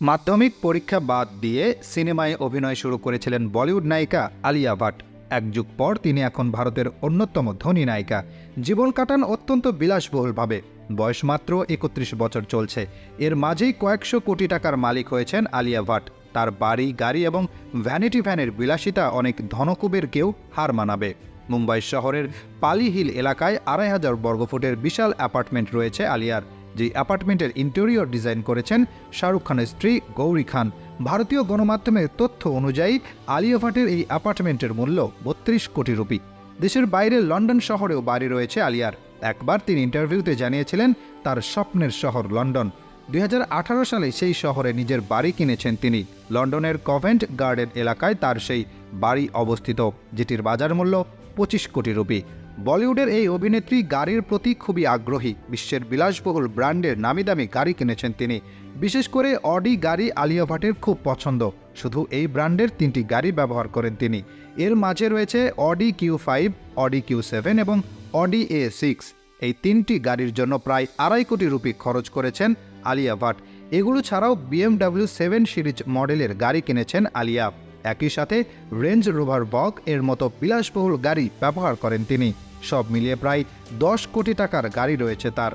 মাধ্যমিক পরীক্ষা বাদ দিয়ে সিনেমায় অভিনয় শুরু করেছিলেন বলিউড নায়িকা আলিয়া ভাট। এক যুগ পর তিনি এখন ভারতের অন্যতম ধনী নায়িকা। জীবন কাটান অত্যন্ত বিলাসবহুলভাবে। বয়স মাত্র একত্রিশ বছর চলছে। এর মাঝেই কয়েকশো কোটি টাকার মালিক হয়েছেন আলিয়া ভাট। তার বাড়ি, গাড়ি এবং ভ্যানিটি ভ্যানের বিলাসিতা অনেক ধনকুবেরকেও হার মানাবে। মুম্বাই শহরের পালি হিল এলাকায় আড়াই হাজার বর্গফুটের বিশাল অ্যাপার্টমেন্ট রয়েছে আলিয়ার। যে অ্যাপার্টমেন্টের ইন্টেরিয়র ডিজাইন করেছেন শাহরুখ খানের স্ত্রী গৌরী খান। ভারতীয় গণমাধ্যমের তথ্য অনুযায়ী আলিয়া ভাটের এই অ্যাপার্টমেন্টের মূল্য বত্রিশ কোটি রুপি। দেশের বাইরে লন্ডন শহরেও বাড়ি রয়েছে আলিয়ার। একবার তিনি ইন্টারভিউতে জানিয়েছিলেন তার স্বপ্নের শহর লন্ডন। দুই হাজার আঠারো সালে সেই শহরে নিজের বাড়ি কিনেছেন তিনি। লন্ডনের কভেন্ট গার্ডেন এলাকায় তার সেই বাড়ি অবস্থিত, যেটির বাজার মূল্য পঁচিশ কোটি রুপি। বলিউডের এই অভিনেত্রী গাড়ির প্রতি খুবই আগ্রহী। বিশ্বের বিলাসবহুল ব্র্যান্ডের নামি দামি গাড়ি কিনেছেন তিনি। বিশেষ করে অডি গাড়ি আলিয়া ভাটের খুব পছন্দ। শুধু এই ব্র্যান্ডের তিনটি গাড়ি ব্যবহার করেন তিনি। এর মাঝে রয়েছে Audi Q five, Audi Q seven এবং অডি এ সিক্স। এই তিনটি গাড়ির জন্য প্রায় আড়াই কোটি রুপি খরচ করেছেন আলিয়া ভাট। এগুলো ছাড়াও বিএমডাব্লিউ সেভেন সিরিজ মডেলের গাড়ি কিনেছেন আলিয়া। একই সাথে রেঞ্জ রোভার বক এর মতো বিলাসবহুল গাড়ি ব্যবহার করেন তিনি। সব মিলিয়ে প্রায় দশ কোটি টাকার গাড়ি রয়েছে তার।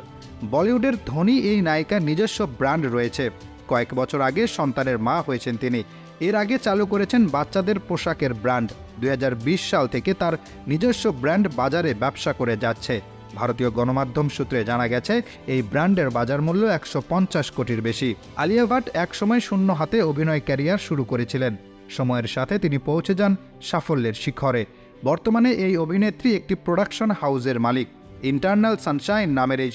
বলিউডের ধনী এই নায়িকার নিজস্ব ব্র্যান্ড রয়েছে। কয়েক বছর আগে সন্তানের মা হয়েছেন তিনি। এর আগে চালু করেছেন বাচ্চাদের পোশাকের ব্র্যান্ড। দুই হাজার বিশ সাল থেকে তার নিজস্ব ব্র্যান্ড বাজারে ব্যবসা করে যাচ্ছে। ভারতীয় গণমাধ্যম সূত্রে জানা গেছে, এই ব্র্যান্ডের বাজার মূল্য একশো পঞ্চাশ কোটির বেশি। আলিয়া ভাট একসময় শূন্য হাতে অভিনয় ক্যারিয়ার শুরু করেছিলেন। সময়ের সাথে তিনি পৌঁছে যান সাফল্যের শিখরে। বর্তমানে এই অভিনেত্রী একটি প্রোডাকশন হাউসের মালিক ইন্টারনাল সানশাইন নামের এই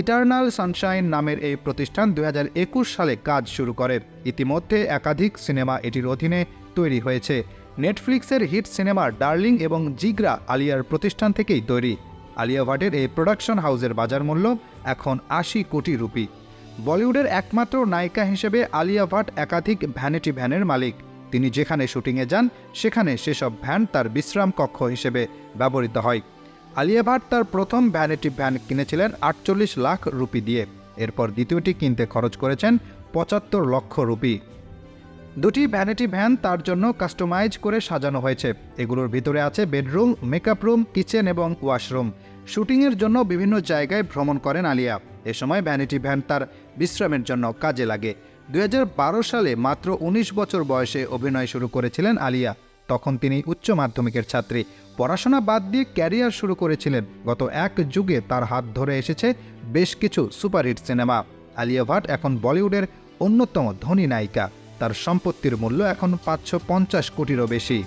ইটার্নাল সানশাইন নামের এই প্রতিষ্ঠান দু হাজার একুশ সালে কাজ শুরু করে। ইতিমধ্যে একাধিক সিনেমা এটির অধীনে তৈরি হয়েছে। নেটফ্লিক্সের হিট সিনেমা ডার্লিং এবং জিগরা আলিয়ার প্রতিষ্ঠান থেকেই তৈরি। আলিয়া ভাটের এই প্রোডাকশন হাউসের বাজার মূল্য এখন আশি কোটি রুপি। বলিউডের একমাত্র নায়িকা হিসেবে আলিয়া ভাট একাধিক ভ্যানিটি ভ্যানের মালিক। তিনি যেখানে শুটিংয়ে যান, সেখানে সেসব ভ্যান তার বিশ্রাম কক্ষ হিসেবে ব্যবহৃত হয়। আলিয়া ভাট তার প্রথম ভ্যানিটি ভ্যান কিনেছিলেন আটচল্লিশ লাখ রুপি দিয়ে। এরপর দ্বিতীয়টি কিনতে খরচ করেছেন পঁচাত্তর লক্ষ রুপি। দুটি ভ্যানিটি ভ্যান তার জন্য কাস্টমাইজ করে সাজানো হয়েছে। এগুলোর ভিতরে আছে বেডরুম, মেকআপ রুম, কিচেন এবং ওয়াশরুম। শুটিংয়ের জন্য বিভিন্ন জায়গায় ভ্রমণ করেন আলিয়া। এ সময় ভ্যানিটি ভ্যান তার বিশ্রামের জন্য কাজে লাগে। দুই হাজার বারো সালে মাত্র ১৯ বছর বয়সে অভিনয় শুরু করেছিলেন আলিয়া। তখন তিনি উচ্চ মাধ্যমিকের ছাত্রী। পড়াশোনা বাদ দিয়ে ক্যারিয়ার শুরু করেছিলেন। গত এক যুগে তার হাত ধরে এসেছে বেশ কিছু সুপারহিট সিনেমা। আলিয়া ভাট এখন বলিউডের অন্যতম ধনী নায়িকা। তার সম্পত্তির মূল্য এখন পাঁচশো পঞ্চাশ কোটিরও বেশি।